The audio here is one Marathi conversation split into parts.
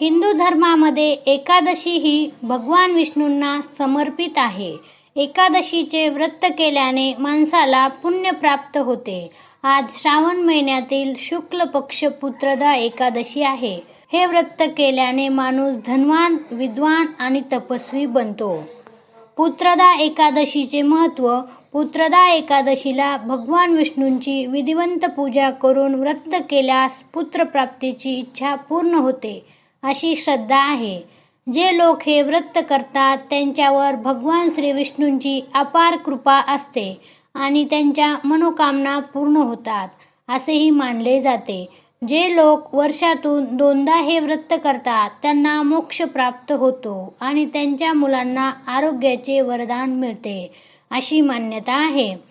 हिंदू धर्मामध्ये एकादशी ही भगवान विष्णूंना समर्पित आहे. एकादशीचे व्रत केल्याने माणसाला पुण्य प्राप्त होते. आज श्रावण महिन्यातील शुक्ल पक्ष पुत्रदा एकादशी आहे. हे व्रत केल्याने माणूस धनवान विद्वान आणि तपस्वी बनतो. पुत्रदा एकादशीचे महत्त्व पुत्रदा एकादशीला भगवान विष्णूंची विधिवंत पूजा करून व्रत केल्यास पुत्रप्राप्तीची इच्छा पूर्ण होते. अशी श्रद्धा आहे. जे लोक हे व्रत करतात त्यांच्यावर भगवान श्री विष्णूंची अपार कृपा असते आणि त्यांच्या मनोकामना पूर्ण होतात असेही मानले जाते. जे लोक वर्षातून दोनदा हे व्रत करतात त्यांना मोक्ष प्राप्त होतो आणि त्यांच्या मुलांना आरोग्याचे वरदान मिळते अशी मान्यता आहे.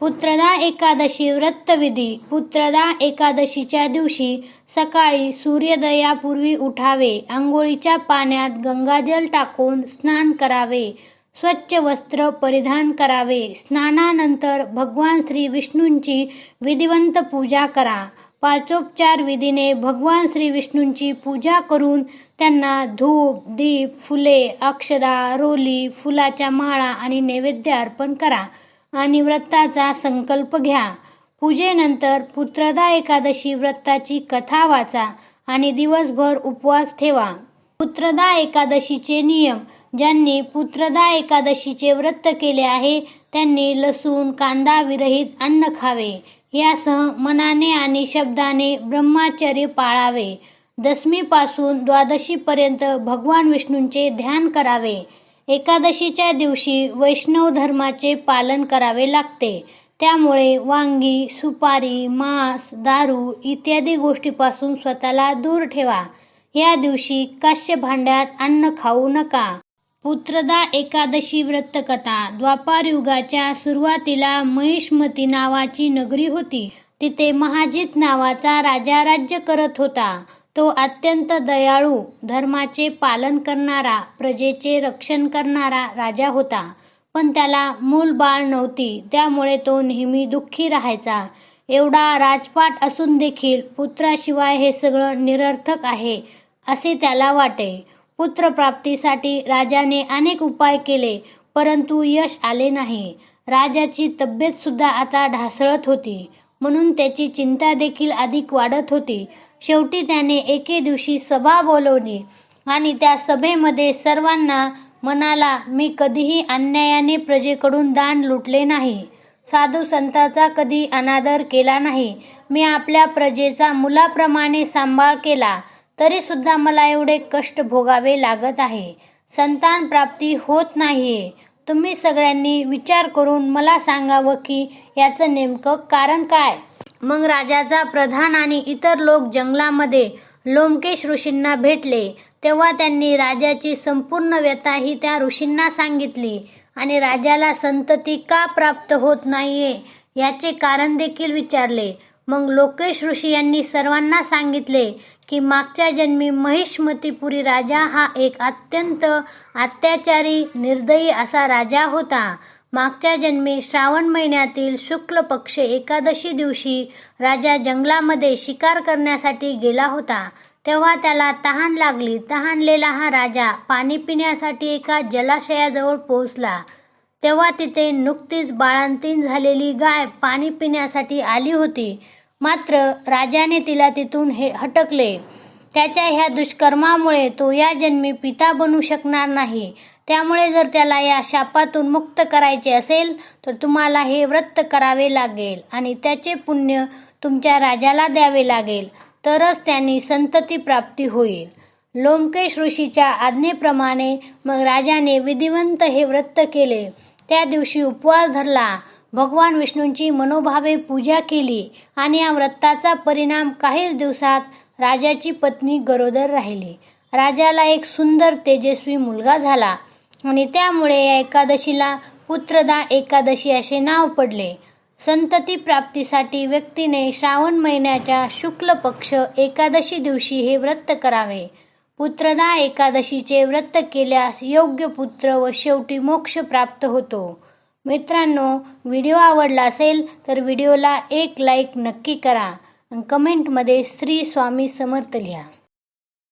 पुत्रदा एकादशी व्रतविधी. पुत्रदा एकादशीच्या दिवशी सकाळी सूर्योदयापूर्वी उठावे. आंघोळीच्या पाण्यात गंगाजल टाकून स्नान करावे. स्वच्छ वस्त्र परिधान करावे. स्नानानंतर भगवान श्री विष्णूंची विधिवंत पूजा करा. पाचोपचार विधीने भगवान श्री विष्णूंची पूजा करून त्यांना धूप दीप फुले अक्षदा रोली फुलाच्या माळा आणि नैवेद्य अर्पण करा. आणि व्रताचा संकल्प घ्या. पूजेनंतर पुत्रदा एकादशी व्रताची कथा वाचा आणि दिवसभर उपवास ठेवा. पुत्रदा एकादशीचे नियम. ज्यांनी पुत्रदा एकादशीचे व्रत केले आहे त्यांनी लसूण कांदा विरहित अन्न खावे. यासह मनाने आणि शब्दाने ब्रह्माचर्य पाळावे. दशमीपासून द्वादशीपर्यंत भगवान विष्णूंचे ध्यान करावे. एकादशीच्या दिवशी वैष्णव धर्माचे पालन करावे लागते. त्यामुळे वांगी सुपारी मांस दारू इत्यादी गोष्टीपासून स्वतःला दूर ठेवा. या दिवशी काश्य भांड्यात अन्न खाऊ नका. पुत्रदा एकादशी व्रतकथा द्वापार युगाच्या सुरुवातीला महिष्मती नावाची नगरी होती. तिथे महाजित नावाचा राजा राज्य करत होता. तो अत्यंत दयाळू धर्माचे पालन करणारा प्रजेचे रक्षण करणारा राजा होता. पण त्याला मूल बाळ नव्हती त्यामुळे तो नेहमी दुःखी राहायचा. एवढा राजपाट असून देखील पुत्राशिवाय हे सगळं निरर्थक आहे असे त्याला वाटे. पुत्रप्राप्तीसाठी राजाने अनेक उपाय केले परंतु यश आले नाही. राजाची तब्येतसुद्धा आता ढासळत होती. म्हणून त्याची चिंता देखील अधिक वाढत होती. शेवटी त्याने एके दिवशी सभा बोलवली आणि त्या सभेमध्ये सर्वांना म्हणाला मी कधीही अन्यायाने प्रजेकडून दान लुटले नाही. साधू संताचा कधी अनादर केला नाही. मी आपल्या प्रजेचा मुलाप्रमाणे सांभाळ केला तरी सुद्धा मला एवढे कष्ट भोगावे लागत आहे. संतान प्राप्ती होत नाहीये. तुम्ही सगळ्यांनी विचार करून मला सांगावं की याचं नेमकं कारण काय? मग राजाचा प्रधान आणि इतर लोक जंगलामध्ये लोमकेश ऋषींना भेटले. तेव्हा त्यांनी राजाची संपूर्ण व्यथा ही त्या ऋषींना सांगितली आणि राजाला संतती का प्राप्त होत नाहीये याचे कारण देखील विचारले. मग लोकेश ऋषी यांनी सर्वांना सांगितले की मागच्या जन्मी महिष्मतीपुरी राजा हा एक अत्यंत अत्याचारी निर्दयी असा राजा होता. मागच्या जन्मी श्रावण महिन्यातील शुक्ल पक्ष एकादशी दिवशी राजा जंगलामध्ये शिकार करण्यासाठी गेला होता. तेव्हा त्याला तहान लागली. तहानलेला हा राजा पाणी पिण्यासाठी एका जलाशयाजवळ पोहोचला. तेव्हा तिथे नुकतीच बाळांतीन झालेली गाय पाणी पिण्यासाठी आली होती. मात्र राजाने तिला तिथून हे हटकले. त्याच्या ह्या दुष्कर्मामुळे तो या जन्मी पिता बनू शकणार नाही. त्यामुळे जर त्याला या शापातून मुक्त करायचे असेल तर तुम्हाला हे व्रत करावे लागेल आणि त्याचे पुण्य तुमच्या राजाला द्यावे लागेल. तरच त्यांनी संतती प्राप्ती होईल. लोमकेश ऋषीच्या आज्ञेप्रमाणे मग राजाने विधिवंत हे व्रत केले. त्या दिवशी उपवास धरला. भगवान विष्णूंची मनोभावे पूजा केली आणि या व्रताचा परिणाम काहीच दिवसात राजाची पत्नी गरोदर राहिली. राजाला एक सुंदर तेजस्वी मुलगा झाला आणि त्यामुळे या एकादशीला पुत्रदा एकादशी असे नाव पडले. संतती प्राप्तीसाठी व्यक्तीने श्रावण महिन्याच्या शुक्ल पक्ष एकादशी दिवशी हे व्रत करावे. पुत्रदा एकादशीचे व्रत केल्यास योग्य पुत्र व शेवटी मोक्ष प्राप्त होतो. मित्रांनो व्हिडिओ आवडला असेल तर व्हिडिओला एक लाईक नक्की करा. कमेंटमध्ये श्री स्वामी समर्थ लिहा.